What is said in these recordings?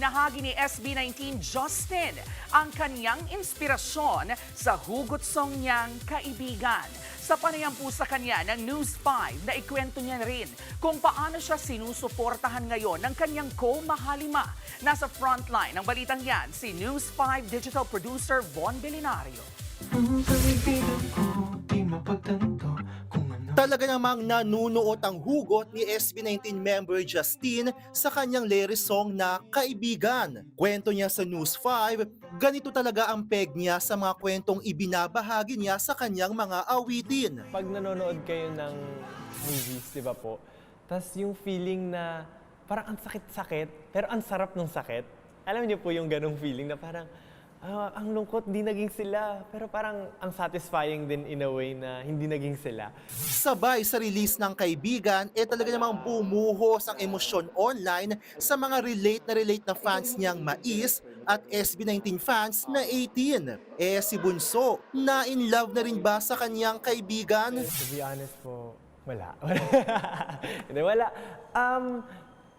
ibinahagi ni SB19 Justin ang kanyang inspirasyon sa hugot song niyang Kaibigan. Sa panayam po sa kanya ng News 5 na ikwento niya rin kung paano siya sinusuportahan ngayon ng kanyang co-mahalima. Nasa frontline ng balitang yan si News 5 digital producer Von Belinario. Ang kaibigan ko, di ano Talaga namang nanunuot ang hugot ni SB19 member Justine sa kanyang lyric song na Kaibigan. Kwento niya sa News 5, ganito talaga ang peg niya sa mga kwentong ibinabahagi niya sa kanyang mga awitin. pag nanonood kayo ng movies, di ba po, tas yung feeling na parang ang sakit-sakit, pero ang sarap ng sakit. Alam niyo po yung ganong feeling na parang, ah, ang lungkot, di naging sila. Pero parang ang satisfying din in a way na hindi naging sila. Sabay sa release ng Kaibigan, eh talaga namang bumuhos ang emosyon online sa mga relate na relate na fans niyang Mais at SB19 fans na 18. Eh si Bunso, na in love na rin ba sa kanyang kaibigan? To be honest po, wala. Hindi, wala. Um,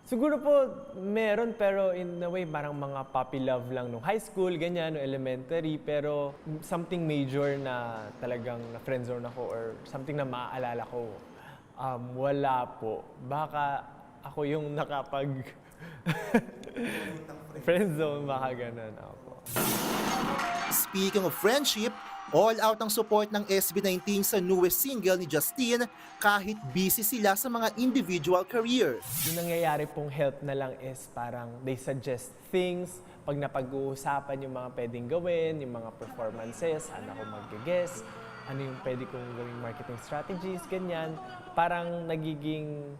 siguro po meron pero in a way parang mga puppy love lang nung high school, ganyan, nung elementary. Pero something major na talagang na friendzone ako or something na maaalala ko, um, wala po. Baka ako yung nakapag friendzone, baka ganun ako. Speaking of friendship, all out ang support ng SB19 sa newest single ni Justine kahit busy sila sa mga individual careers. Yung nangyayari pong help na lang is parang they suggest things, pag napag-uusapan yung mga pwedeng gawin, yung mga performances, saan ako mag-guess, ano yung pwede kong gawing marketing strategies, ganyan. Parang nagiging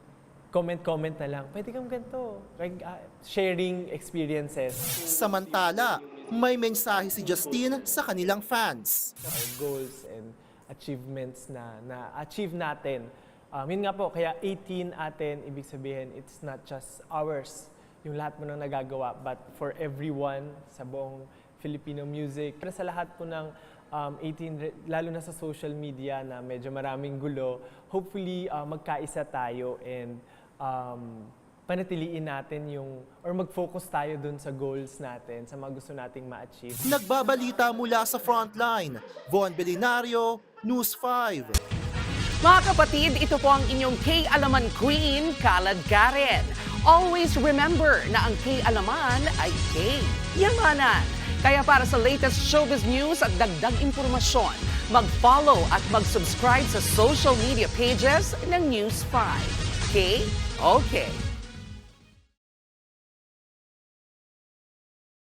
comment-comment na lang, pwede kang ganito. Like, ah, sharing experiences. Samantala, may mensahe si Justine sa kanilang fans. our goals and achievements na na-achieve natin. Um, yun nga po, kaya 18 atin, ibig sabihin, it's not just ours, yung lahat mo nang nagagawa, but for everyone sa buong Filipino music. Para sa lahat po ng um, 18, re- lalo na sa social media na medyo maraming gulo, hopefully uh, magkaisa tayo and um, panatiliin natin yung, or mag-focus tayo dun sa goals natin, sa mga gusto nating ma-achieve. Nagbabalita mula sa frontline, Von Belinario, News 5. Mga kapatid, ito po ang inyong K-Alaman Queen, Kalad Karen. Always remember na ang K-Alaman ay K-Yamanan. Kaya para sa latest showbiz news at dagdag impormasyon, mag-follow at mag-subscribe sa social media pages ng News 5. K? Okay.